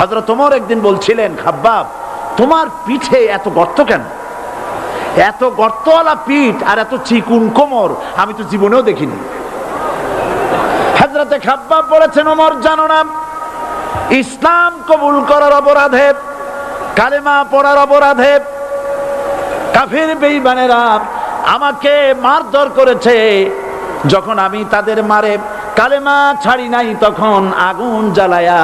হজরত তোমার একদিন বলছিলেন, খাব্বাব, তোমার পিঠে এত গর্ত কেন? এত গর্তওয়ালা পিঠ আর এত চিকুন কোমর আমি তো জীবনেও দেখিনি। হাজরাতে খাব্বাব বলেছেন, ওমর, জানো না, ইসলাম কবুল করার অপরাধে, কালেমা পড়ার অপরাধে কাফির বেঈমানেরা আমাকে মারধর করেছে। যখন আমি তাদের মারে কালেমা ছাড়ি নাই, তখন আগুন জ্বালায়া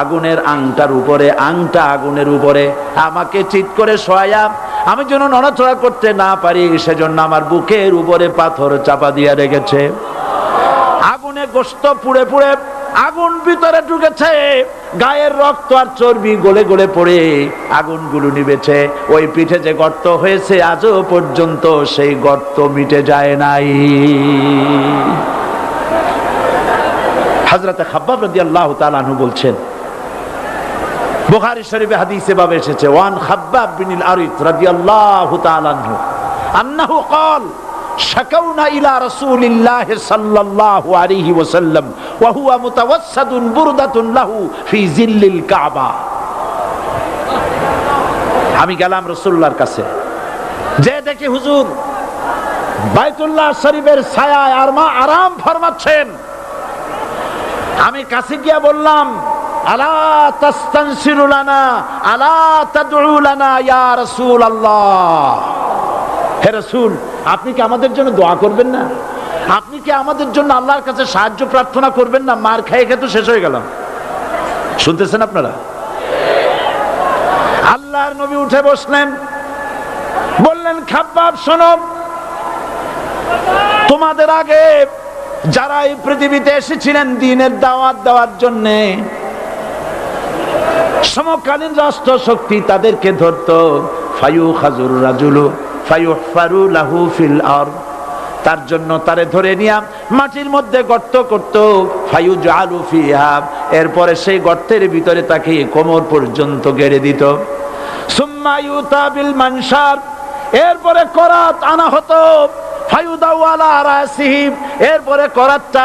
আগুনের আংটার উপরে, আংটা আগুনের উপরে। আমাকে চিৎ করে শোয়া আমি যেন নড়াচড়া করতে না পারি, সেজন্য আমার বুকের উপরে পাথর চাপা দিয়ে রেখেছে। আগুনে গোস্ত পুড়ে পুড়ে আগুন ভিতরে ঢুকেছে। গায়ের রক্ত আর চর্বি গলে গলে পড়ে আগুনগুলো নিবেছে ওই পিঠে যে গর্ত হয়েছে, আজও পর্যন্ত সেই গর্ত মিটে যায় নাই। হাজরাতে খাব্বাব রাদিয়াল্লাহু তাআলা আনহু বলছেন বুখারী শরীফে হাদিসে ভাবে এসেছে ওয়ান খাব্বাব বিন আরিত রাদিয়াল্লাহু তাআলা আনহু আন্নাহু قال شكونا إلى رسول الله صلى الله عليه وسلم وهو متوسد بردة له في ظل الكعبة আমি গেলাম রসুল্লাহর কাছে যে দেখি হুজুর বাইতুল্লাহ শরীফের ছায়ায় আর মা আরাম ফরমাচ্ছেন আমি কাছে গিয়া বললাম আলা আলা হে আপনি কি আমাদের জন্য দোয়া করবেন না? আপনি কি আমাদের জন্য আল্লাহর কাছে সাহায্য প্রার্থনা করবেন না? মার খেয়ে খেয়ে তো শেষ হয়ে গেলাম। শুনতেছেন আপনারা? আল্লাহর নবী উঠে বসলেন। বললেন, খাব্বাব, শোনো। তোমাদের আগে যারা এই পৃথিবীতে এসেছিলেন, দিনের দাওয়াত দেওয়ার জন্যে সমকালীন রাষ্ট্র শক্তি তাদেরকে ধরত ফায়ু খাজুর রাজুলু ফায়ু ফারু লাহু ফিল আর তার জন্য তারে ধরে নিয়া মাটির মধ্যে গর্ত করত ফায়ু জালু ফিহা। এরপরে সেই গর্তের ভিতরে তাকে কোমর পর্যন্ত গেড়ে দিত। সুম্মা ইউতাবিল মানসার। এরপরে করাত আনা হতো, ফায়ুদাওয়ালা রাসিহিম। এরপরে করাতটা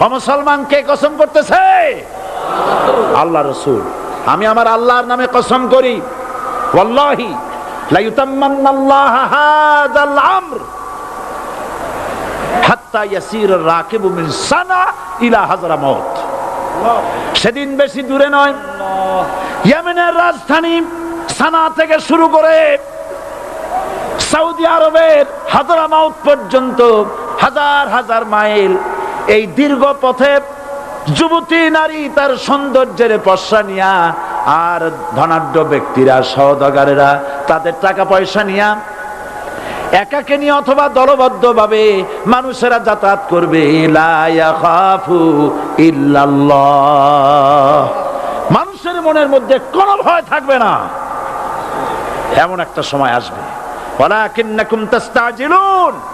মুসলমান কে কসম করতেছে? আল্লাহ রসুল। আমি আমার আল্লাহর নামে কসম করি। সেদিন বেশি দূরে নয়। ইয়েমেনের রাজধানী সানা থেকে শুরু করে সৌদি আরবের হাজরামাউত পর্যন্ত হাজার হাজার মাইল এই দীর্ঘ পথে যুবতী নারী তার সৌন্দর্যের পশা নিয়া আর ধনাঢ্য ব্যক্তিরা, সহদগারেরা তাদের টাকা পয়সা নিয়া একাকে নিয়ে অথবা দলবদ্ধ ভাবে মানুষেরা যাতায়াত করবে। মানুষের মনের মধ্যে কোনো ভয় থাকবে না। এমন একটা সময় আসবে। ওয়ালাকিন্নাকুম তাস্তাজিলুন।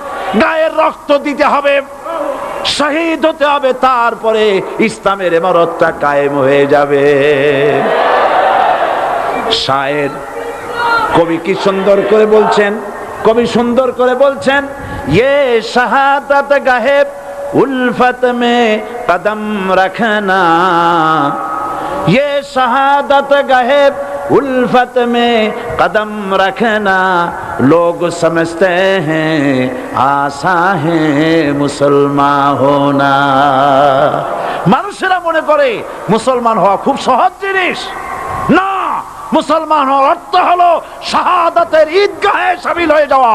গায়ের রক্ত দিতে হবে, শহীদ হতে হবে, তারপরে ইসলামের এমরতটা কায়েম হয়ে যাবে। শায়ের কবি কি সুন্দর করে বলছেন? কবি সুন্দর করে বলছেন ইয়ে শাহাদাত গাহেব উলফত মে কদম রাখনা ইয়ে শাহাদাত গাহেব उल्फत में कदम रखना लोग समझते हैं आशा है মুসলমান হোনা মানুষেরা মনে করে মুসলমান হওয়া খুব সহজ জিনিস না মুসলমান হওয়ার অর্থ হলো শাহাদাতের ঈদগাহে সামিল হয়ে যাওয়া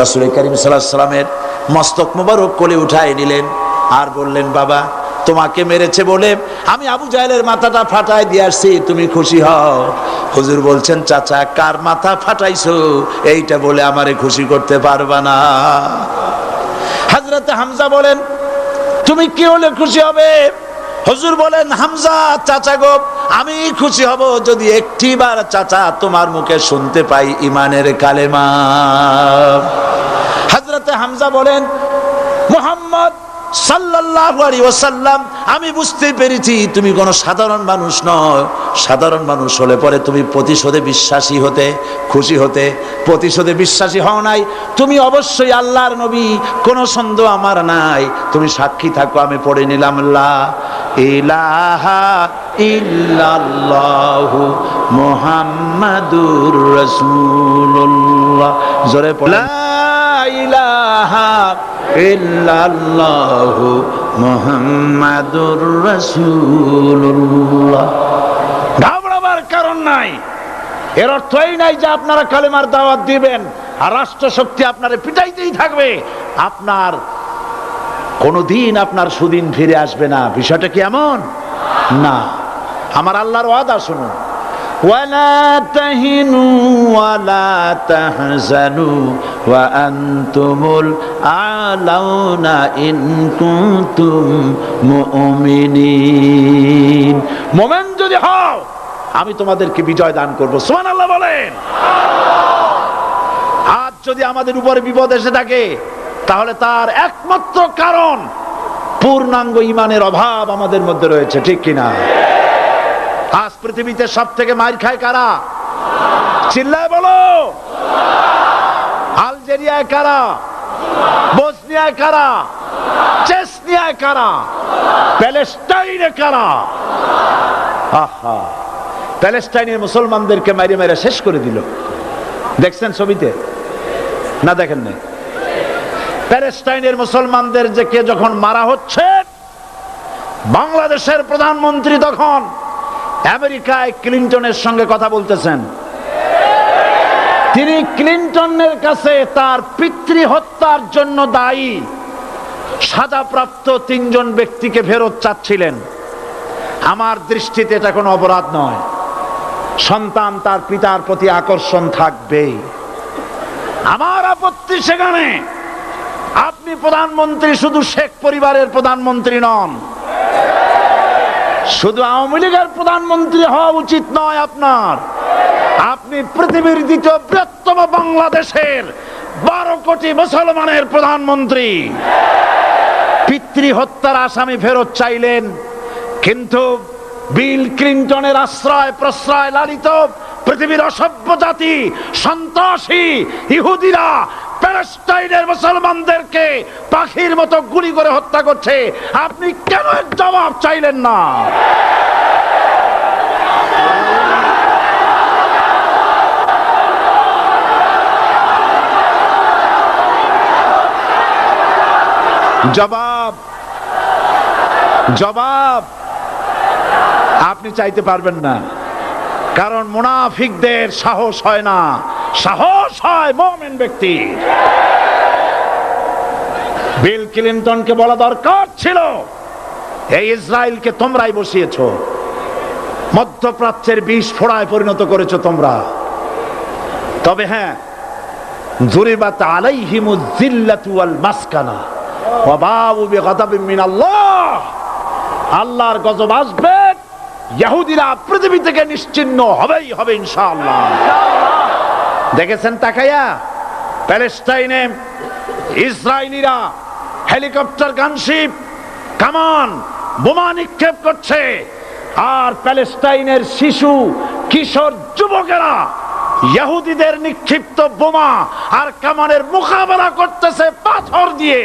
রাসুল করিম সাল্লাহ সাল্লামের মস্তক মোবারক কোলে উঠাই নিলেন আর বললেন, বাবা, তোমাকে মেরেছে বলে আমি আবু জাহেলের মাথাটা ফাটাই দিয়ে আসছি, তুমি খুশি হও। হুজুর বলছেন, চাচা, কার মাথা ফাটাইছো? এইটা বলে আমারে খুশি করতে পারবা না। হাজরাতে হামজা বলেন, তুমি কি হলে খুশি হবে? হুজুর বলেন, হামজা, চাচা গো আমি খুশি হব যদি একটি বার চাচা তোমার মুখে শুনতে পাই ইমানের কালেমা। হাজরতে হামজা বলেন, মোহাম্মদ আমি বুঝতে পেরেছি তুমি কোনো সাধারণ মানুষ নয়। সাধারণ মানুষ হলে পরে তুমি প্রতিশোধে বিশ্বাসী হতে, খুশি হতে, প্রতিশোধে বিশ্বাসী হও নাই। তুমি অবশ্যই আল্লাহর নবী, কোনো সন্দেহ আমার নাই। তুমি সাক্ষী থাকো, আমি পড়ে নিলাম, লা ইলাহা ইল্লাল্লাহু মুহাম্মাদুর রাসূলুল্লাহ। জোরে পড়ে লা ইলাহা ইল্লাল্লাহু মুহাম্মাদুর রাসূলুল্লাহ। ঘাবড়াবার কারণ নাই। এর অর্থ এই নাই যে আপনারা কালেমার দাওয়াত দিবেন আর রাষ্ট্র শক্তি আপনারে পিটাইতেই থাকবে। আপনার কোনদিন আপনার সুদিন ফিরে আসবে না বিষয়টা কি এমন না আমার আল্লাহর ওয়াদা শুনুন ولا تهنوا ولا تحزنوا وأنتم الأعلون إن كنتم مؤمنين মোমেন যদি হও আমি তোমাদেরকে বিজয় দান করবো সোমান আল্লাহ বলেন আজ যদি আমাদের উপরে বিপদ এসে থাকে তাহলে তার একমাত্র কারণ পূর্ণাঙ্গ ইমানের অভাব আমাদের মধ্যে রয়েছে, ঠিক কিনা? আজ পৃথিবীতে সব থেকে মার খায় কারা? চিল্লায় বলো। আলজেরিয়ায় কারা? বসনিয়ায় কারা? চেষ্টা বসনিয়ায় কারা? প্যালেস্টাইনে কারা? প্যালেস্টাইনের মুসলমানদেরকে মাইরে মাইরে শেষ করে দিল। দেখছেন ছবিতে? না দেখেন নাই প্যালেস্টাইনের মুসলমানদের যে কে যখন মারা হচ্ছে, বাংলাদেশের প্রধানমন্ত্রী তখন আমেরিকায় ক্লিন্টনের সঙ্গে কথা বলতেছেন। তিনি ক্লিন্টনের কাছে তার পিতৃ হত্যার জন্য দায়ী। সাজাপ্রাপ্ত তিনজন ব্যক্তিকে ফেরত চাচ্ছিলেন। আমার দৃষ্টিতে এটা কোনো অপরাধ নয়। সন্তান তার পিতার প্রতি আকর্ষণ থাকবেই। আমার আপত্তি সেখানে। আপনি প্রধানমন্ত্রী, শুধু শেখ পরিবারের প্রধানমন্ত্রী নন। শুধু আওয়ামী লীগের প্রধানমন্ত্রী হওয়া উচিত নয় আপনার। আপনি পৃথিবীর দ্বিতীয় বৃহত্তম বাংলাদেশের বারো কোটি মুসলমানের প্রধানমন্ত্রী। পিতৃ হত্যার আসামি ফেরত চাইলেন, কিন্তু বিল ক্লিন্টনের আশ্রয় প্রশ্রয় লালিত পৃথিবীর অসভ্য জাতি, সন্ত্রাসী, ইহুদিরা প্যালেস্টাইনের মুসলমানদেরকে পাখির মতো গুলি করে হত্যা করছে। আপনি কেন জবাব চাইলেন না? জবাব। জবাব। আপনি চাইতে পারবেন না। কারণ মুনাফিকদের সাহস হয় না। সাহস হয় ব্যক্তি। বিল বলা দরকার ছিল, এই ইসরায়েলকে তোমরাই বসিয়েছ। মধ্যপ্রাচ্যের বিষ ফোড়ায় পরিণত করেছ তোমরা। তবে হ্যাঁ জুরিবাত মাসকানা। বিগাদাবিন আল্লাহর গজব আসবে ইহুদিরা পৃথিবী থেকে নিশ্চিন্ন হবেই হবে ইনশাআল্লাহ। দেখেছেন তাকাইয়া প্যালেস্টাইনে ইসরায়েলিরা হেলিকপ্টার গানশিপ কামান বোমা নিক্ষেপ করছে। আর প্যালেস্টাইনের শিশু, কিশোর যুবকেরা, ইহুদিদের নিক্ষিপ্ত বোমা আর কামানের মোকাবেলা করতেছে পাথর দিয়ে।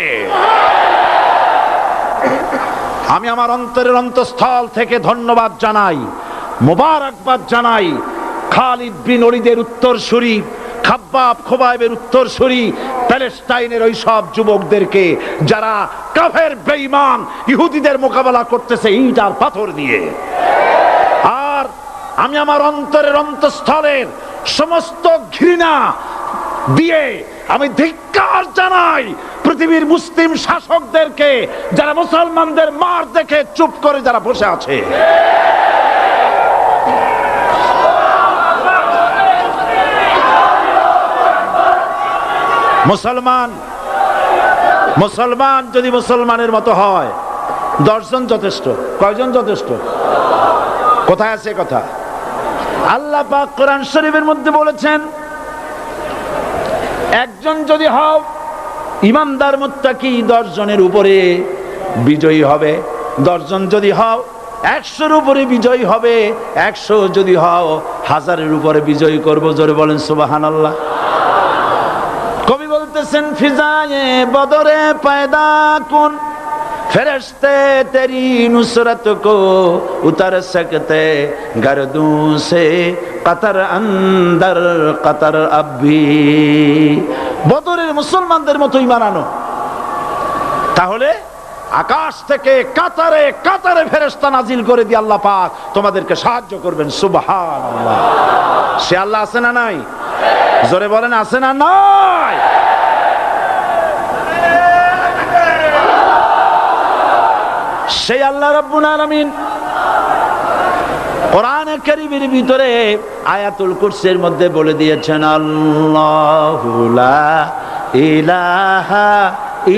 আমি আমার অন্তরের অন্তঃস্থল থেকে ধন্যবাদ জানাই, মোবারকবাদ জানাই খালিদ বিন অলিদের উত্তরসূরি খাব্বাব খোবাইবের উত্তরসূরি প্যালেস্টাইনের ওই সব যুবকদেরকে যারা কাফের, বেঈমান, ইহুদিদের মোকাবেলা করতেছে ইট আর পাথর দিয়ে। আর আমি আমার অন্তরের অন্তঃস্থলের সমস্ত ঘৃণা দিয়ে আমি ধিক্কার জানাই পৃথিবীর মুসলিম শাসকদেরকে, যারা মুসলমানদের মার দেখে চুপ করে যারা বসে আছে। মুসলমান। মুসলমান যদি মুসলমানের মতো হয়, দশজন যথেষ্ট, কয়জন যথেষ্ট? কোথায় আছে কথা? আল্লাহ পাক কোরআন শরীফের মধ্যে বলেছেন, একজন যদি হও, ইমানদার মুত্তাকি দশজনের উপরে বিজয়ী হবে। দশজন যদি হও, একশোর উপরে বিজয়ী হবে। একশো যদি হও, হাজারের উপরে বিজয়ী করব, জোরে বলেন সুবাহান আল্লাহ বলতেছেন ফিজায়ে বদরে পায়দা কোন? ফেরস্তে তেরি কো বদরের মুসলমানদের তাহলে আকাশ থেকে কাতারে কাতারে ফেরেস্তা নাজিল করে দিয়ে আল্লাহ পাক তোমাদেরকে সাহায্য করবেন আল্লাহ সে আল্লাহ আছে না নাই? জোরে বলেন, আছে না নাই? সেই আল্লাহ রাব্বুল আলামিন কোরআন কারীমের ভিতরে আয়াতুল কুরসির মধ্যে বলে দিয়েছেন, আল্লাহু লা ইলাহা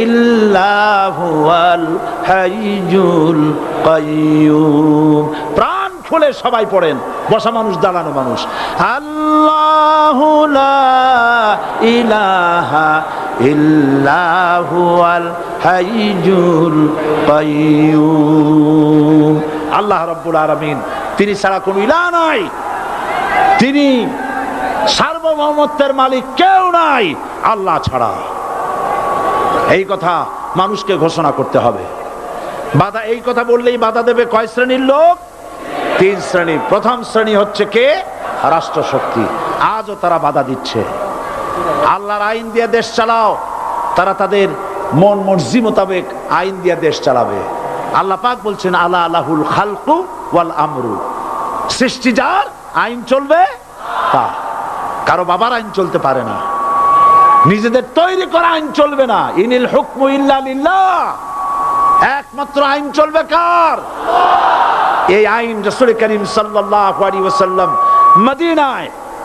ইল্লাহুয়াল হাইয়ুল কাইয়্যুম। প্রাণ খুলে সবাই পড়েন, বসা মানুষ, দাঁড়ানো মানুষ। আল্লাহু লা ইলাহা কাইয়্যুম আল্লাহ রাব্বুল আলামিন, তিনি ছাড়া কোনো ইলাহ নাই। তিনি সার্বভৌমত্বের মালিক কেউ নাই, আল্লাহ ছাড়া। এই কথা মানুষকে ঘোষণা করতে হবে। বাধা, এই কথা বললেই বাধা দেবে কয় শ্রেণির লোক? তিন শ্রেণি। প্রথম শ্রেণি হচ্ছে কে? রাষ্ট্রশক্তি। আজও তারা বাধা দিচ্ছে। আল্লাহর আইন দিয়ে দেশ চালাও। তারা তাদের মন মর্জি মোতাবেক আইন দিয়ে দেশ চালাবে। আল্লাহ পাক বলছেন আল্লাহ আল্লাহুল খালকু ওয়াল আমরু। সৃষ্টি যার, আইন চলবে তা। কারও বাবার আইন চলতে পারে না। নিজেদের তৈরি করা আইন চলবে না। ইনিল হুকমু ইল্লা লিল্লাহ। একমাত্র আইন চলবে কার? এই আইন রসুল করিম সাল্লাল্লাহু আলাইহি ওয়াসাল্লাম মদিনায়